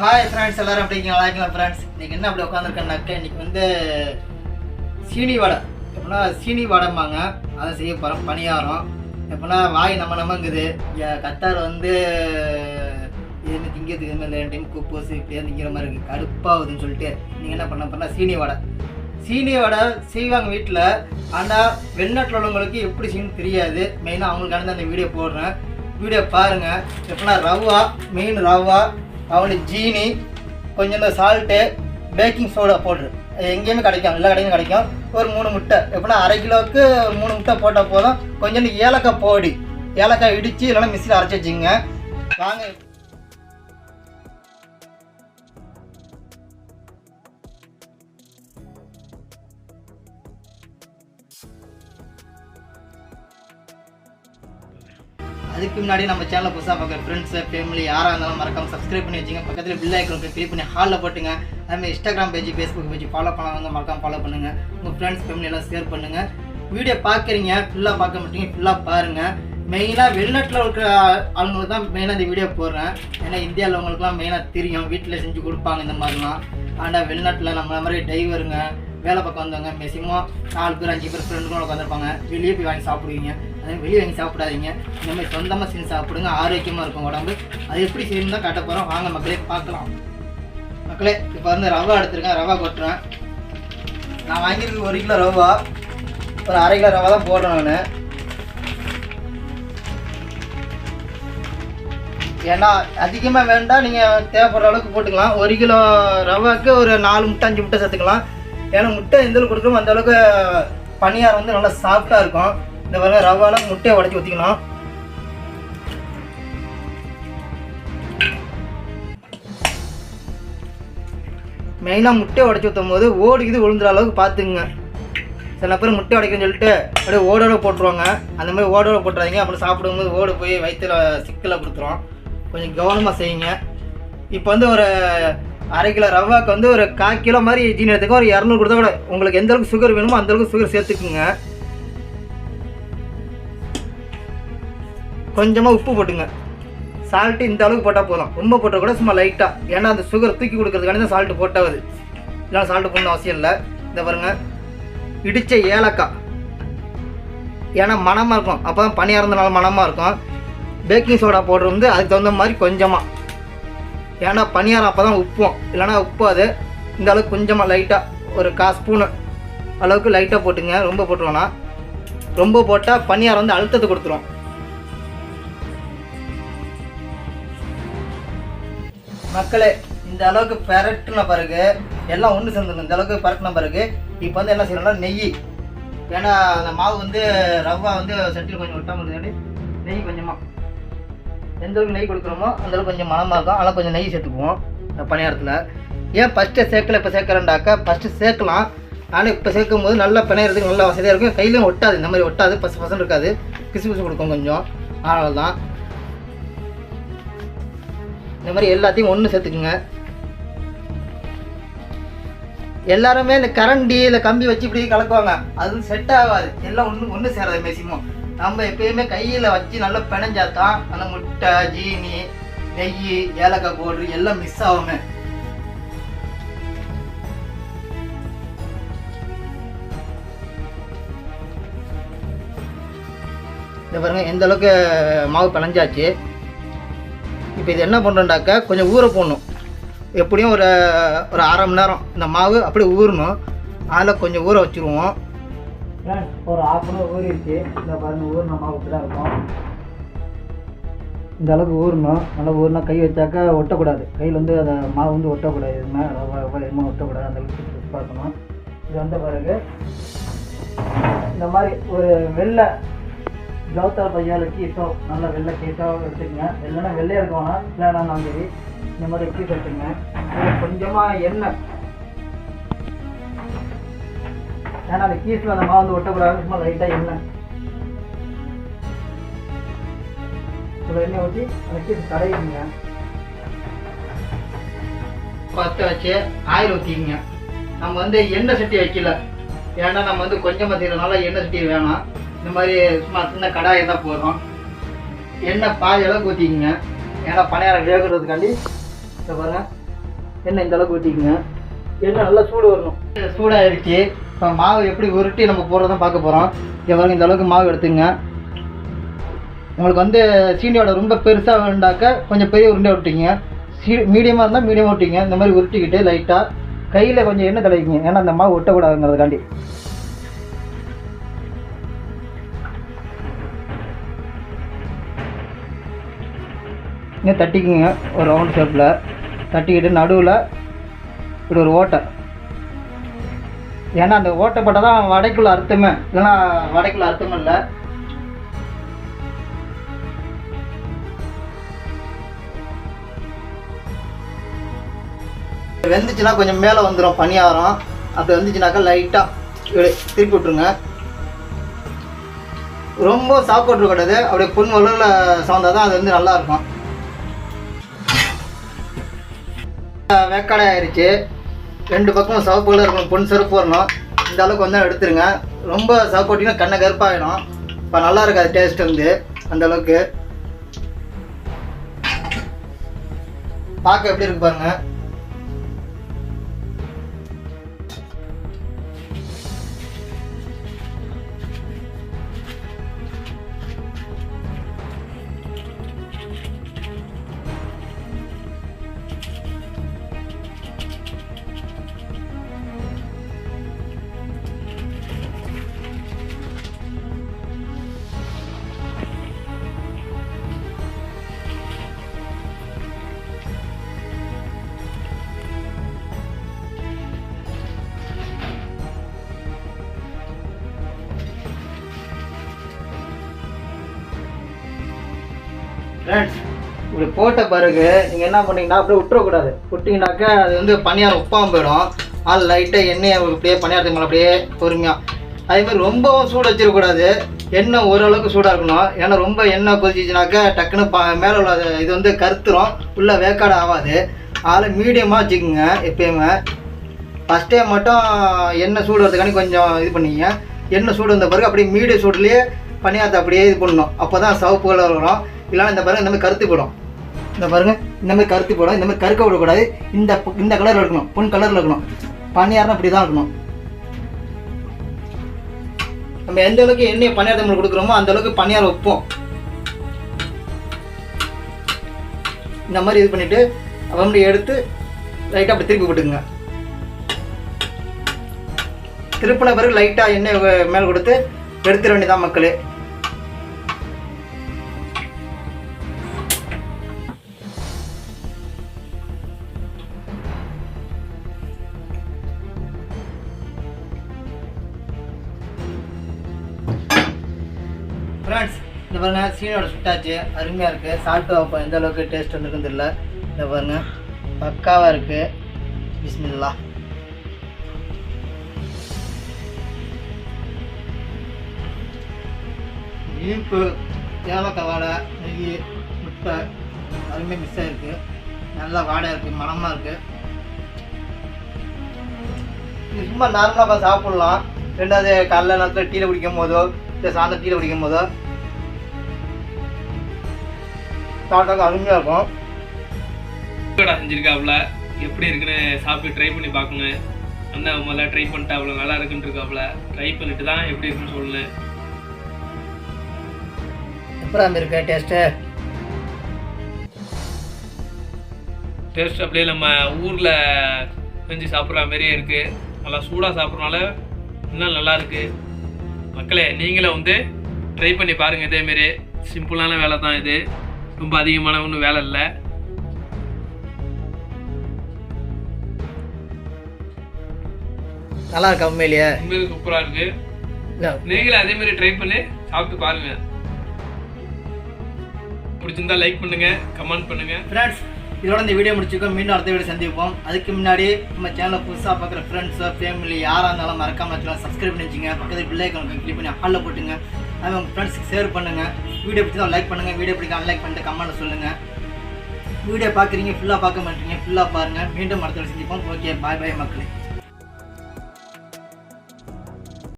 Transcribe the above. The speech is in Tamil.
ஹாய் ஃப்ரெண்ட்ஸ் எல்லாரும் எப்படி நல்லா இருக்கலாம் ஃப்ரெண்ட்ஸ் இன்றைக்கி என்ன அப்படி உட்காந்துருக்கேன்னாக்க இன்றைக்கி வந்து சீனி வடை எப்படின்னா சீனி வடைம்பாங்க அதை செய்ய போகிறோம் பணியாரம். எப்படின்னா வாய் நம்ம நம்மங்குது கத்தார் வந்து இது திங்கிறதுக்கு இந்த ரெண்டு டைம் குப்போஸ் இப்படியே திங்கிற மாதிரி இருக்குது கடுப்பாகுதுன்னு சொல்லிட்டு நீங்கள் என்ன பண்ண போனால் சீனி வடை சீனி வடை செய்வாங்க வீட்டில் ஆனால் வெளிநாட்டில் உள்ளவங்களுக்கு எப்படி செய்யணும் தெரியாது. மெயினாக அவங்களுக்கான அந்த வீடியோ போடுறேன். வீடியோ பாருங்கள் எப்படின்னா ரவா மெயின் ரவா அவனுக்கு ஜீனி கொஞ்சம் சால்ட்டு பேக்கிங் சோடா போடுறு அது எங்கேயுமே கிடைக்கும் எல்லா கடையும் கிடைக்கும். ஒரு மூணு முட்டை. எப்படின்னா அரை கிலோவுக்கு ஒரு மூணு முட்டை போட்டால் போதும். கொஞ்சோண்டு ஏலக்காய் போடி. ஏலக்காய் இடித்து இல்லைன்னா மிக்சியில் அரைச்சி வச்சுங்க வாங்க. அதுக்கு முன்னாடி நம்ம சேனலை புதுசாக பார்க்குற ஃப்ரெண்ட்ஸ் ஃபேமிலி யாராக இருந்தாலும் மறக்காம சப்ஸ்கிரைப் பண்ணி வச்சுங்க. பக்கத்தில் பில் ஐக்கனுக்கு கிளிக் பண்ணி ஹாலில் போட்டுங்க. அதுமாதிரி Instagram page Facebook page follow பண்ணாங்க மறக்காம ஃபாலோ பண்ணுங்கள் உங்கள் ஃப்ரெண்ட்ஸ் ஃபேமிலியெல்லாம் ஷேர் பண்ணுங்கள் வீடியோ பார்க்குறீங்க ஃபுல்லாக பார்க்க மாட்டீங்க ஃபுல்லாக பாருங்கள் மெயினாக வெளிநாட்டில் இருக்கிற ஆளுங்களுக்கு தான் மெயினாக இந்த வீடியோ போடுறேன். ஏன்னா இந்தியாவில் உள்ளவங்களுக்குலாம் மெயினாக தெரியும். வீட்டில் செஞ்சு கொடுப்பாங்க இந்த மாதிரிலாம். ஆனால் வெளிநாட்டில் நம்ம மாதிரி டிரைவருங்க வேலை பக்கம் வந்தவங்க மேக்ஸிமம் நாலு பேர் அஞ்சு பேர் ஃப்ரெண்டுகளும் உட்காந்துருப்பாங்க வெளியே போய் வாங்கி சாப்பிடுவீங்க. அதே வெளியே வாங்கி சாப்பிடாதீங்க. இந்த மாதிரி சொந்தமாக செஞ்சு சாப்பிடுங்க. ஆரோக்கியமாக இருக்கும் உடம்பு. அது எப்படி செய்யணும் தான் காட்ட போகிறோம் வாங்க மக்களே பார்க்கலாம். மக்களே இப்போ வந்து ரவா எடுத்துருக்கேன். ரவா கொட்டுறேன். நான் வாங்கியிருக்கு ஒரு கிலோ ரவா. ஒரு அரை கிலோ ரவா தான் போடுறேன் நான். ஏன்னா அதிகமாக வேண்டாம் நீங்கள் தேவைப்படுற அளவுக்கு போட்டுக்கலாம். ஒரு கிலோ ரவாக்கு ஒரு நாலு முட்டை அஞ்சு முட்டை சேர்த்துக்கலாம். ஏன்னா முட்டை எந்த அளவுக்கு கொடுக்கணும் அந்த அளவுக்கு பனியாரம் வந்து நல்லா சாஃப்டாக இருக்கும். இந்த வேலை ரவாலாம் முட்டையை உடச்சி ஊற்றிக்கலாம் மெயினாக முட்டையை உடச்சி ஊற்றும் போது ஓடு இது விழுந்துற அளவுக்கு பார்த்துங்க சில பேர் முட்டை உடைக்கணும்னு சொல்லிட்டு அப்படியே ஓடோட போட்டுருவாங்க. அந்த மாதிரி ஓடோட போட்டுறாதீங்க. அப்புறம் சாப்பிடும்போது ஓடு போய் வயிற்றுல சிக்கலை கொடுத்துரும். கொஞ்சம் கவனமாக செய்யுங்க. இப்போ வந்து ஒரு அரை கிலோ ரவாக்கு வந்து ஒரு கால் கிலோ மாதிரி ஜீனி ஒரு இரநூறு கொடுத்தா கூட உங்களுக்கு எந்த அளவுக்கு சுகர் வேணுமோ அந்த அளவுக்கு சுகர் சேர்த்துக்குங்க. கொஞ்சமாக உப்பு போட்டுங்க. சால்ட்டு இந்த அளவுக்கு போட்டால் போதும். ரொம்ப போட்டால் கூட சும்மா லைட்டாக ஏன்னா அந்த சுகர் தூக்கி கொடுக்கறதுக்காண்டி தான் சால்ட்டு போட்டாவது. இல்லைனா சால்ட்டு போடணும் அவசியம் இல்லை. இந்த பாருங்க. இடித்த ஏலக்காய். ஏன்னா மணமாக இருக்கும். அப்போ தான் பனியாக இருந்தனால மணமாக இருக்கும். பேக்கிங் சோடா போடுறது வந்து அதுக்கு தகுந்த மாதிரி கொஞ்சமாக ஏன்னா பனியாரம் அப்போ தான் உப்பும். இல்லைன்னா உப்பு அது இந்த அளவுக்கு கொஞ்சமாக லைட்டாக ஒரு கா ஸ்பூனு அளவுக்கு லைட்டாக போட்டுங்க. ரொம்ப போட்டுருவோன்னா ரொம்ப போட்டால் பனியாரம் வந்து அழுத்தத்தை கொடுத்துரும். மக்களே இந்த அளவுக்கு பரட்டின பிறகு எல்லாம் ஒன்று சேர்ந்துடும் இந்த அளவுக்கு பரட்டின பிறகு இப்போ வந்து என்ன செய்யணும்னா நெய். ஏன்னா அந்த மாவு வந்து ரவா வந்து சட்டியில் கொஞ்சம் ஒட்டாமல் இருக்கிறது நெய் கொஞ்சமாக எந்த அளவுக்கு நெய் கொடுக்குறோமோ அந்த அளவுக்கு கொஞ்சம் மனமாக இருக்கும். அதெல்லாம் கொஞ்சம் நெய் சேர்த்துக்குவோம் இந்த பணியாரத்தில். ஏன் ஃபஸ்ட்டு சேர்க்கல இப்போ சேர்க்குறேன்டாக்கா ஃபஸ்ட்டு சேர்க்கலாம். ஆனால் இப்போ சேர்க்கும் போது நல்லா பிணையிறதுக்கு நல்லா வசதியாக இருக்கும். கையிலையும் ஒட்டாது. இந்த மாதிரி ஒட்டாது. பசு பசங்க இருக்காது. கிசு பிசு கொடுக்கும் கொஞ்சம். அதனால தான் இந்த மாதிரி எல்லாத்தையும் ஒன்று சேர்த்துக்குங்க. எல்லாருமே இந்த கரண்டி இல்லை கம்பி வச்சு இப்படி கலக்குவாங்க. அது செட் ஆகாது. எல்லாம் ஒன்று ஒன்று சேராது மேக்சிமம் நம்ம எப்பயுமே கையில் வச்சு நல்லா பிணைஞ்சா தான் அந்த முட்டை ஜீனி நெய் ஏலக்காய் போடு எல்லாம் மிஸ் ஆகுமே. இந்த பாருங்க எந்த அளவுக்கு மாவு பிணைஞ்சாச்சு. இப்போ இது என்ன பண்ணுறோண்டாக்கா கொஞ்சம் ஊற போடணும். எப்படியும் ஒரு ஒரு அரை மணி நேரம் இந்த மாவு அப்படியே ஊறணும். அதில் கொஞ்சம் ஊற வச்சுருவோம். ஒரு ஆஃப் அன் ஹவர் ஊறிடுச்சு. இந்த பாருங்க ஊறின மாவு இப்படி தான் இருக்கும். இந்த அளவுக்கு ஊறணும். நல்லா ஊறினா கை வச்சாக்கா ஒட்டக்கூடாது. கையில் வந்து அதை மாவு வந்து ஒட்டக்கூடாது எதுவுமே. ரவா எதுவுமே ஒட்டக்கூடாது. அந்த அளவுக்கு பார்க்கணும். இது வந்த பிறகு இந்த மாதிரி ஒரு வெள்ளை ஜவுத்தால் பையால கீட்டோ நல்லா வெள்ளை கீசோ எடுத்துக்கங்க. இல்லைன்னா வெள்ளையாக இருக்கோம்னா இல்லைன்னா நான் சரி இந்த மாதிரி கீஸ் எடுத்துங்க கொஞ்சமாக எண்ணெய். ஏன்னா அந்த கீஸில் அந்த மாவு வந்து ஒட்டக்கூடாது. சும்மா லைட்டாக எண்ணெய். எண்ணெய் ஊற்றி அந்த கீஸ் தடவிடுங்க பற்ற வச்சு ஆயில் ஊற்றிக்கிங்க நம்ம வந்து எண்ணெய் சட்டி வைக்கல. ஏன்னா நம்ம வந்து கொஞ்சமாக செய்யறதுனால எண்ணெய் சட்டி வேணாம். இந்த மாதிரி சும்மா சின்ன கடாயை தான் போதும். எண்ணெய் பாதி அளவுக்கு ஊற்றிக்கிங்க ஏன்னா பணியாரம் வேகிறதுக்காண்டி இதை பாருங்கள் எண்ணெய் இந்த அளவுக்கு ஊற்றிக்குங்க எண்ணெய் நல்லா சூடு வரணும். சூடாயிருச்சு இப்போ மாவு எப்படி உருட்டி நம்ம போடுறத பார்க்க போகிறோம் இங்கே பாருங்க இந்த அளவுக்கு மாவு எடுத்துங்க உங்களுக்கு வந்து சீனியோட ரொம்ப பெருசாக வேண்டாக்க கொஞ்சம் பெரிய உருண்டை விட்டிங்க சீ மீடியமாக இருந்தால் மீடியமாக விட்டிங்க இந்த மாதிரி உருட்டிக்கிட்டு லைட்டாக கையில் கொஞ்சம் எண்ணெய் தலைக்குங்க ஏன்னா அந்த மாவு ஒட்டக்கூடாதுங்கிறதுக்காண்டி. இங்கே தட்டிக்குங்க ஒரு ரவுண்ட் ஷேப்பில் தட்டிக்கிட்டு நடுவில் இப்படி ஒரு ஓட்டை. ஏன்னா அந்த ஓட்டைப்பட்டால் தான் வடைக்குள்ள அர்த்தமே இல்லைன்னா வடைக்குள்ள அர்த்தம் இல்லை. வெந்துச்சுன்னா கொஞ்சம் மேலே வந்துடும் பனியாரம். அப்படி வந்துச்சுனாக்கா லைட்டாக இப்படி திருப்பி விட்ருங்க ரொம்ப சாப்பிட்டு கூடாது அப்படியே பொன் வளரில் சார்ந்தால் தான் அது வந்து நல்லா வேக்காடை ஆயிடுச்சு ரெண்டு பக்கமும் சிவப்பு இருக்கணும் பொன் சிறப்பு வரணும். இந்த அளவுக்கு வந்தால் எடுத்துருங்க. ரொம்ப சாப்பிட்டீங்கன்னா கண்ணை கருப்பாகிடும் இப்போ நல்லா இருக்காது டேஸ்ட் வந்து அந்த அளவுக்கு. பார்க்க எப்படி இருக்கு பாருங்கள் ஃப்ரெண்ட்ஸ் இப்படி போட்ட பிறகு நீங்கள் என்ன பண்ணீங்கன்னா அப்படியே விட்டுறக்கூடாது. விட்டிங்கனாக்கா அது வந்து பனியாரம் உப்பாமல் போயிடும். ஆள் லைட்டாக எண்ணெயை அப்படியே பணியாரத்துக்கு மேலே அப்படியே பொறுமையாக அதே மாதிரி ரொம்பவும் சூடு வச்சிடக்கூடாது. எண்ணெய் ஓரளவுக்கு சூடாக இருக்கணும். ஏன்னா ரொம்ப எண்ணெய் கொதிச்சிச்சுனாக்கா டக்குன்னு ப மேலே உள்ள இது வந்து கருத்துரும். உள்ளே வேக்காடு ஆகாது. அதில் மீடியமாக வச்சுக்கோங்க எப்பயுமே. ஃபஸ்ட் டைம் மட்டும் எண்ணெய் சூடு வரதுக்காண்டி கொஞ்சம் இது பண்ணிங்க எண்ணெய் சூடு வந்த பிறகு அப்படியே மீடியம் சூடுலேயே பணியாரத்தை அப்படியே இது பண்ணணும். அப்போ தான் சிவப்பு வரும். இல்லைன்னா இந்த பாருங்க இந்த மாதிரி கருத்து போடும் இந்த பாருங்க இந்த மாதிரி கருத்து போடும் இந்த மாதிரி கருக்க விடக்கூடாது. இந்த இந்த கலரில் இருக்கணும். பொன் கலரில் இருக்கணும். பனியாரம் இப்படி தான் இருக்கணும். நம்ம எந்த அளவுக்கு எண்ணெய் பனியாரத்தை கொடுக்குறோமோ அந்த அளவுக்கு பனியாரம் வைப்போம். இந்த மாதிரி இது பண்ணிட்டு அப்படி எடுத்து லைட்டாக அப்படி திருப்பி விட்டுக்குங்க திருப்பின பிறகு லைட்டாக எண்ணெய் மேலே கொடுத்து எடுத்துட வேண்டியதான் மக்களே. ஃப்ரெண்ட்ஸ் இந்த பாருங்க சீனோட சுட்டாச்சு. அருமையாக இருக்குது சாப்பிட்டு வைப்போம் எந்த அளவுக்கு டேஸ்ட் வந்துருக்குன்னு தெரியல. இந்த பாருங்க பக்காவாக இருக்குது பிஸ்மில்லா. இனிப்பு ஏலக்காய் வாடை நெய் முட்டை அருமை மிஸ் ஆகிருக்கு நல்லா வாடை இருக்குது மனமாக இருக்குது இது சும்மா நார்மலாக சாப்பிட்லாம். ரெண்டாவது காலைல நேரத்தில் டீயில் குடிக்கும் போதோ இல்லை சாயந்தரம் டீயில் குடிக்கும் போதோ சாப்பிட்டாக்க அருமையாக இருக்கும். கடை செஞ்சிருக்காப்புல எப்படி இருக்குன்னு சாப்பிட்டு ட்ரை பண்ணி பார்க்குங்க அண்ணன் முதல்ல ட்ரை பண்ணிட்டு அவ்வளோ நல்லா இருக்குன்னு இருக்காப்புல ட்ரை பண்ணிட்டு தான் எப்படி இருக்குன்னு சொல்லு எப்பறம் இருக்கு டேஸ்ட்டு டேஸ்ட் அப்படியே நம்ம ஊரில் செஞ்சு சாப்பிட்ற மாதிரியே இருக்குது நல்லா சூடாக சாப்பிட்றனால இன்னும் நல்லா இருக்கு. மக்களே நீங்களும் வந்து ட்ரை பண்ணி பாருங்கள் இதேமாரி. சிம்பிளான வேலை தான் இது. ரொம்ப அதிகமான ஒன்றும் வேலை இல்லை. நல்லா இருக்கா உண்மையிலேயே? உண்மையிலே சூப்பராக இருக்குது இல்லை நீங்களும் அதே மாதிரி ட்ரை பண்ணி சாப்பிட்டு பாருங்க. பிடிச்சிருந்தா லைக் பண்ணுங்க கமெண்ட் பண்ணுங்க. ஃப்ரெண்ட்ஸ் இதோட இந்த வீடியோ முடிச்சுக்கோ மீண்டும் அடுத்த வீடியோ சந்திப்போம். அதுக்கு முன்னாடி நம்ம சேனலை புதுசாக பார்க்குற ஃப்ரெண்ட்ஸோ ஃபேமிலி யாராக இருந்தாலும் மறக்காம வச்சுக்கலாம் சப்ஸ்கிரைப் பண்ணி வச்சுங்க பக்கத்தில் பில் ஐக்கான் கிளிக் பண்ணி ஹாலில் போட்டுங்க. அது உங்கள் ஃப்ரெண்ட்ஸுக்கு ஷேர் பண்ணுங்கள் வீடியோ பிடிச்சா லைக் பண்ணுங்கள் வீடியோ பிடிக்க அன்லைக் பண்ணிட்டு கமெண்ட் சொல்லுங்கள் வீடியோ பார்க்குறீங்க ஃபுல்லாக பார்க்க மாட்டீங்க ஃபுல்லாக பாருங்கள் மீண்டும் அடுத்த வீடியோ சந்திப்போம். ஓகே பாய் பாய் மக்களே.